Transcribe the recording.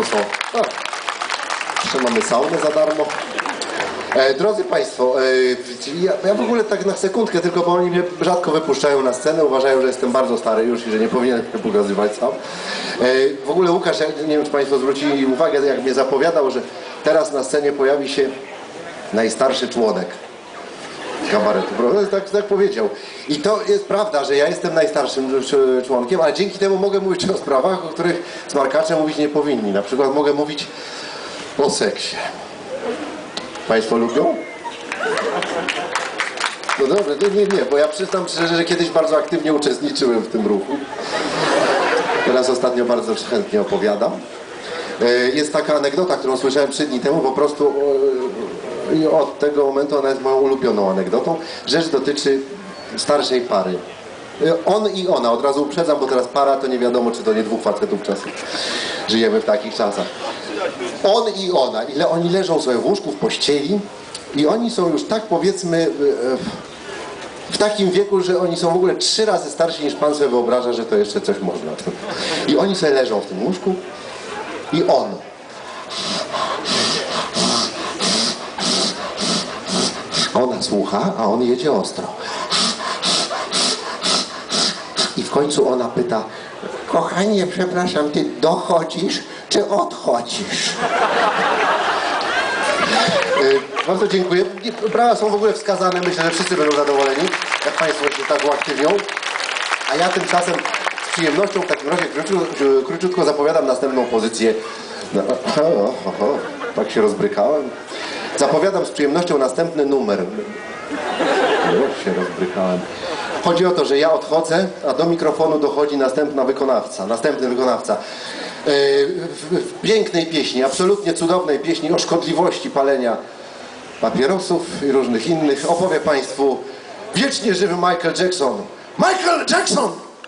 To są... Jeszcze mamy saunę za darmo. E, drodzy Państwo, e, ja, ja w ogóle tak na sekundkę, tylko bo oni mnie rzadko wypuszczają na scenę, uważają, że jestem bardzo stary już i że nie powinienem się pokazywać sam. E, w ogóle Łukasz, ja nie wiem czy Państwo zwrócili uwagę, jak mnie zapowiadał, że teraz na scenie pojawi się najstarszy członek kabaretu, prawda? Tak, tak powiedział. I to jest prawda, że ja jestem najstarszym członkiem, ale dzięki temu mogę mówić o sprawach, o których smarkacze mówić nie powinni. Na przykład mogę mówić o seksie. Państwo lubią? No dobrze, nie, nie, nie, bo ja przyznam szczerze, że kiedyś bardzo aktywnie uczestniczyłem w tym ruchu. Teraz ostatnio bardzo chętnie opowiadam. E, Jest taka anegdota, którą słyszałem trzy dni temu, po prostu e, i od tego momentu ona jest moją ulubioną anegdotą. Rzecz dotyczy starszej pary. On i ona, od razu uprzedzam, bo teraz para to nie wiadomo, czy to nie dwóch facetów czasem. Żyjemy w takich czasach. On i ona, ile oni leżą sobie w łóżku, w pościeli i oni są już tak powiedzmy w takim wieku, że oni są w ogóle trzy razy starsi niż pan sobie wyobraża, że to jeszcze coś można. I oni sobie leżą w tym łóżku i on. Słucha, a on jedzie ostro. I w końcu ona pyta, kochanie, przepraszam, ty dochodzisz czy odchodzisz? Y, Bardzo dziękuję. Brawa są w ogóle wskazane. Myślę, że wszyscy będą zadowoleni, jak Państwo się tak uaktywnią. A ja tymczasem z przyjemnością w takim razie króciutko, zapowiadam następną pozycję. No, o, o, o, tak się rozbrykałem. Zapowiadam z przyjemnością następny numer. Już się rozbrykałem. Chodzi o to, że ja odchodzę, a do mikrofonu dochodzi następna wykonawca, następny wykonawca. Yy, W, w pięknej pieśni, absolutnie cudownej pieśni o szkodliwości palenia papierosów i różnych innych opowie Państwu wiecznie żywy Michael Jackson. Michael Jackson!